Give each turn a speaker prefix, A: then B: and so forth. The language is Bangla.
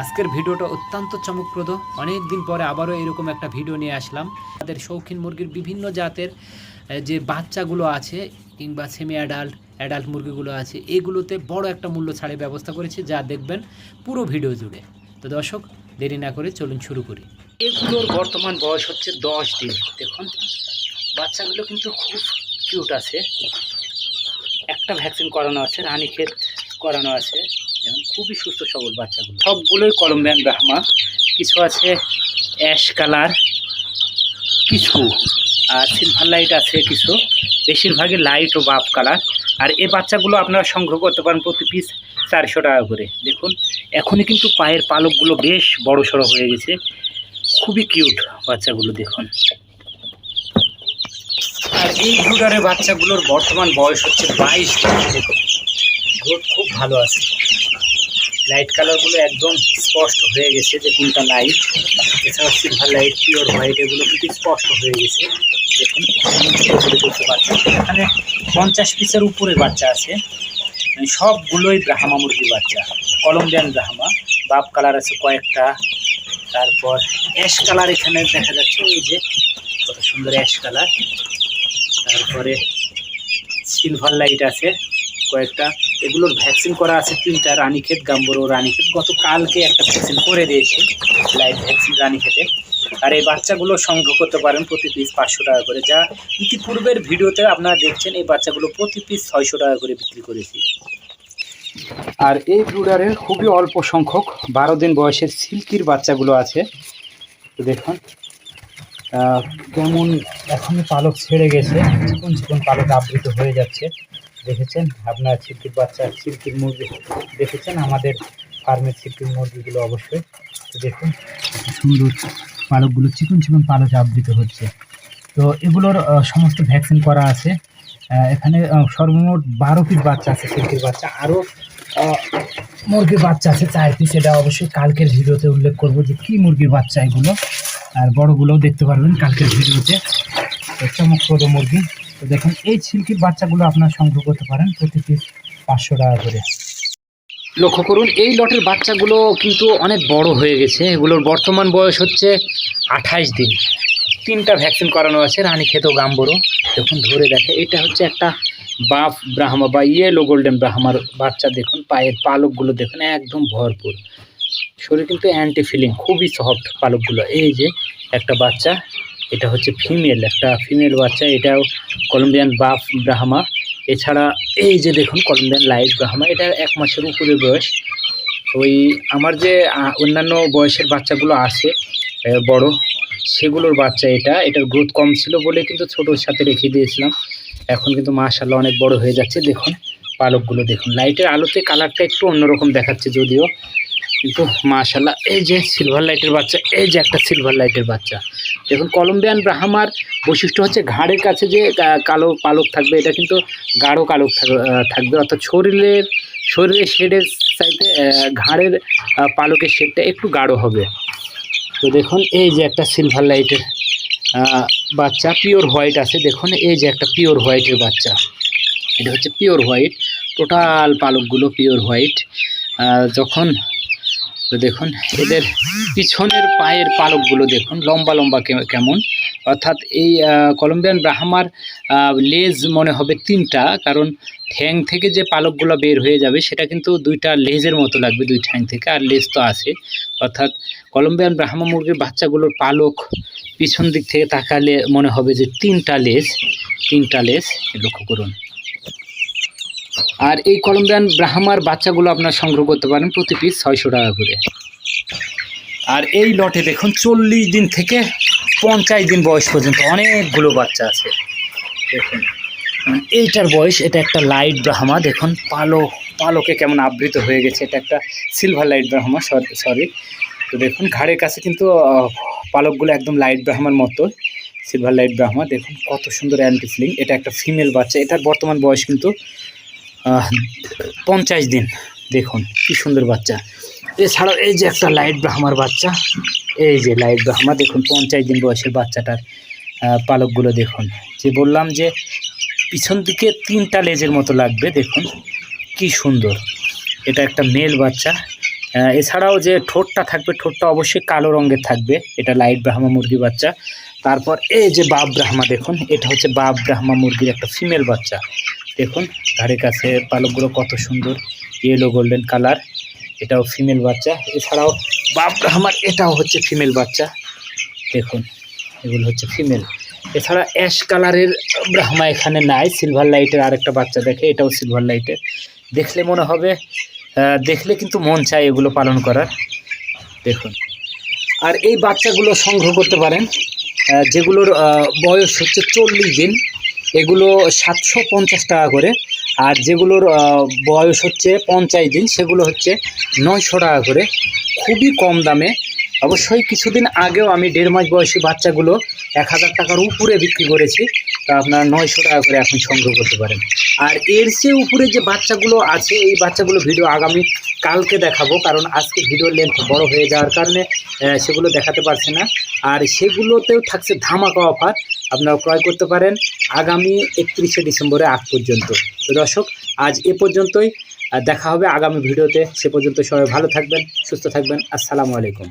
A: আজকের ভিডিওটা অত্যন্ত চমকপ্রদ। অনেক দিন পরে আবারও এরকম একটা ভিডিও নিয়ে আসলাম। আমাদের শৌখিন মুরগির বিভিন্ন জাতের যে বাচ্চাগুলো আছে, কিংবা সেমি অ্যাডাল্ট অ্যাডাল্ট মুরগিগুলো আছে, এগুলোতে বড় একটা মূল্য ছাড়ের ব্যবস্থা করেছি, যা দেখবেন পুরো ভিডিও জুড়ে। তো দর্শক, দেরি না করে চলুন শুরু করি। এগুলোর বর্তমান বয়স হচ্ছে দশ দিন। দেখুন, বাচ্চাগুলো কিন্তু খুব কিউট আছে। একটা ভ্যাকসিন করানো আছে, রানীক্ষেত করানো আছে। এবং খুবই সুস্থ সবল বাচ্চাগুলো। সবগুলোই কলম্বিয়ান ব্রাহ্মা। কিছু আছে অ্যাশ কালার, কিছু, আর সিলভার লাইট আছে কিছু। বেশিরভাগই লাইট ও বাপ কালার। আর এই বাচ্চাগুলো আপনারা সংগ্রহ করতে পারেন প্রতি পিস চারশো টাকা করে। দেখুন, এখনই কিন্তু পায়ের পালকগুলো বেশ বড় সড়ো হয়ে গেছে। খুবই কিউট বাচ্চাগুলো, দেখুন। আর এই ব্রুডারের বাচ্চাগুলোর বর্তমান বয়স হচ্ছে বাইশ দেখুন গ্রোথ খুব ভালো আছে। লাইট কালারগুলো একদম স্পষ্ট হয়ে গেছে যে কোনটা লাইট এছাড়া সিলভার লাইট পিওর হোয়াইট এগুলো কিন্তু স্পষ্ট হয়ে গেছে। দেখুন করে করতে এখানে পঞ্চাশ পিসের উপরে বাচ্চা আছে। মানে সবগুলোই ব্রাহ্মা মুরগি বাচ্চা। কলম্বিয়ান ব্রাহ্মা। বাপ কালার আছে কয়েকটা। তারপর অ্যাশ কালার এখানে দেখা যাচ্ছে ওই যে, কত সুন্দর অ্যাশ কালার তারপরে সিলভার লাইট আছে কয়েকটা। এগুলোর ভ্যাকসিন করা আছে তিনটা, রানীক্ষেত, গাম্বরো রানীক্ষেত। গতকালকে একটা ভ্যাকসিন করে দিয়েছে লাইভ ভ্যাকসিন রানীক্ষেতে। আর এই বাচ্চাগুলো সংগ্রহ করতে পারেন প্রতি পিস পাঁচশো টাকা করে। যা ইতিপূর্বের ভিডিওতে আপনারা দেখছেন, এই বাচ্চাগুলো প্রতি পিস ছয়শো টাকা করে বিক্রি করেছি। আর এই ব্রুডারের খুবই অল্প সংখ্যক, বারো দিন বয়সের সিল্কির বাচ্চাগুলো আছে। দেখুন কেমন এখনই পালক ছেড়ে গেছে। চিকন চিকন পালক আবৃত হয়ে যাচ্ছে। দেখেছেন? আপনার সিল্কির বাচ্চা সিল্কির মুরগি। দেখেছেন আমাদের ফার্মের সিল্কির মুরগিগুলো অবশ্যই? দেখুন সুন্দর পালকগুলো চিকন চিকন পালক আবৃত হচ্ছে। তো এগুলোর সমস্ত ভ্যাকসিন করা আছে। এখানে সর্বমোট বারো পিস বাচ্চা আছে সিল্কির বাচ্চা। আরও মুরগির বাচ্চা আছে চার পিস এটা অবশ্যই কালকের ভিডিওতে উল্লেখ করব যে কী মুরগির বাচ্চা এগুলো। আর বড়গুলোও দেখতে পারবেন কালকের ভিডিওতে। চমকপ্রদ মুরগি। তো দেখুন, এই সিল্কির বাচ্চাগুলো আপনারা সংগ্রহ করতে পারেন প্রতি পিস পাঁচশো টাকা করে। লক্ষ্য করুন, এই লটের বাচ্চাগুলো কিন্তু অনেক বড় হয়ে গেছে। এগুলোর বর্তমান বয়স হচ্ছে আঠাইশ দিন। তিনটা ভ্যাকসিন করানো আছে, রানীক্ষেত ও গাম্বরো। দেখুন, ধরে দেখে, এটা হচ্ছে একটা বাফ ব্রাহ্মা বা ইয়েলো গোল্ডেন ব্রাহ্মার বাচ্চা, দেখুন, পায়ের পালকগুলো দেখুন, একদম ভরপুর। শরীর কিন্তু অ্যান্টি ফিলিং খুবই সফট পালকগুলো। এই যে একটা বাচ্চা এটা হচ্ছে ফিমেল একটা ফিমেল বাচ্চা, এটাও কলম্বিয়ান বাফ ব্রাহ্মা এছাড়া এই যে দেখুন কলম্বিয়ান লাইট ব্রাহ্মা এটা এক মাসের উপরে বয়স। ওই আমার যে অন্যান্য বয়সের বাচ্চাগুলো আছে বড়, সেগুলোর বাচ্চা এটা। এটার গ্রোথ কম ছিল বলে কিন্তু ছোটোর সাথে রেখে দিয়েছিলাম। এখন কিন্তু মাশাল্লাহ অনেক বড় হয়ে যাচ্ছে। দেখুন, পালকগুলো দেখুন। লাইটের আলোতে কালারটা একটু অন্যরকম দেখাচ্ছে যদিও। কিন্তু মাশাল্লাহ এই যে সিলভার লাইটের বাচ্চা, এই যে একটা সিলভার লাইটের বাচ্চা। দেখুন, কলম্বিয়ান ব্রাহ্মার বৈশিষ্ট্য হচ্ছে ঘাড়ের কাছে যে কালো পালক থাকবে, এটা কিন্তু গাঢ় কালক থাক- থাকবে। অর্থাৎ শরীরের শরীরের শেডের সাইডে ঘাড়ের পালকের শেডটা একটু গাঢ় হবে। তো দেখুন, এই যে একটা সিলভার লাইটের বাচ্চা পিওর হোয়াইট আছে। দেখুন, এই যে একটা পিওর হোয়াইটের বাচ্চা। এটা হচ্ছে পিওর হোয়াইট টোটাল পালকগুলো পিওর হোয়াইট যখন তো দেখুন, এদের পিছনের পায়ের পালকগুলো দেখুন, লম্বা লম্বা কেমন। অর্থাৎ এই কলম্বিয়ান ব্রাহ্মার লেজ মনে হবে তিনটা, কারণ ঠ্যাং থেকে যে পালকগুলো বের হয়ে যাবে, সেটা কিন্তু দুইটা লেজের মতো লাগবে, দুই ঠ্যাং থেকে, আর লেজ তো আছে। অর্থাৎ কলম্বিয়ান ব্রাহ্মা মুরগির বাচ্চাগুলোর পালক পিছন দিক থেকে তাকালে মনে হবে যে তিনটা লেজ তিনটা লেজ, লক্ষ্য করুন। আর এই কলম্বিয়ান ব্রাহ্মার বাচ্চাগুলো আপনার সংগ্রহ করতে পারেন প্রতি পিস ছয়শো টাকা করে। আর এই লটে দেখুন, চল্লিশ দিন থেকে পঞ্চাশ দিন বয়স পর্যন্ত অনেকগুলো বাচ্চা আছে। দেখুন এইটার বয়স, এটা একটা লাইট ব্রাহ্মা, দেখুন, পালক, পালকে কেমন আবৃত হয়ে গেছে, এটা একটা সিলভার লাইট ব্রাহ্মা, সরি তো দেখুন, ঘাড়ের কাছে কিন্তু পালকগুলো একদম লাইট ব্রাহ্মার মতো সিলভার লাইট ব্রাহ্মা। দেখুন, কত সুন্দর অ্যান্টি ফিলিং এটা একটা ফিমেল বাচ্চা, এটার বর্তমান বয়স কিন্তু পঞ্চাশ দিন। দেখুন, কি সুন্দর বাচ্চা। এছাড়াও এই যে একটা লাইট ব্রাহ্মার বাচ্চা, এই যে লাইট ব্রাহ্মা, দেখুন, পঞ্চাশ দিন বয়সের বাচ্চাটার পালকগুলো দেখুন। যে বললাম যে, পিছন দিকে তিনটা লেজের মতো লাগবে, দেখুন, কি সুন্দর। এটা একটা মেল বাচ্চা। এছাড়াও যে ঠোঁটটা থাকবে, ঠোঁটটা অবশ্যই কালো রঙের থাকবে। এটা লাইট ব্রাহ্মা মুরগি বাচ্চা। তারপর এই যে বাপ ব্রাহ্মা, দেখুন, এটা হচ্ছে বাপ ব্রাহ্মা মুরগির একটা ফিমেল বাচ্চা। দেখুন ধারে কাছে পালকগুলো কত সুন্দর ইয়েলো গোল্ডেন কালার এটাও ফিমেল বাচ্চা। এছাড়াও বাপ ব্রাহ্মার এটাও হচ্ছে ফিমেল বাচ্চা। দেখুন, এগুলো হচ্ছে ফিমেল এছাড়া অ্যাশ কালারের ব্রাহ্মা এখানে নাই সিলভার লাইটের আরেকটা বাচ্চা দেখে, এটাও সিলভার লাইটের দেখলে মনে হবে দেখলে কিন্তু মন চায় এগুলো পালন করার। দেখুন, আর এই বাচ্চাগুলো সংগ্রহ করতে পারেন যেগুলোর বয়স হচ্ছে চল্লিশ দিন। এগুলো সাতশো পঞ্চাশ টাকা করে। আর যেগুলোর বয়স হচ্ছে পঞ্চাশ দিন, সেগুলো হচ্ছে নয়শো টাকা করে। খুবই কম দামে। অবশ্যই কিছুদিন আগেও আমি দেড় মাস বয়সী বাচ্চাগুলো এক হাজার টাকার উপরে বিক্রি করেছি। তা আপনারা নয়শো টাকা করে এখন সংগ্রহ করতে পারেন। আর এর চেয়ে উপরে যে বাচ্চাগুলো আছে, এই বাচ্চাগুলো ভিডিও আগামী কালকে দেখাবো, কারণ আজকে ভিডিওর লেন্থ বড় হয়ে যাওয়ার কারণে সেগুলো দেখাতে পারছি না। আর সেগুলোতেও থাকছে ধামাকা অফার আপনারা ক্রয় করতে পারেন আগামী একত্রিশে ডিসেম্বরে আগ পর্যন্ত। তো দর্শক, আজ এ পর্যন্তই দেখা হবে আগামী ভিডিওতে সে পর্যন্ত সবাই ভালো থাকবেন, সুস্থ থাকবেন। আসসালামু আলাইকুম।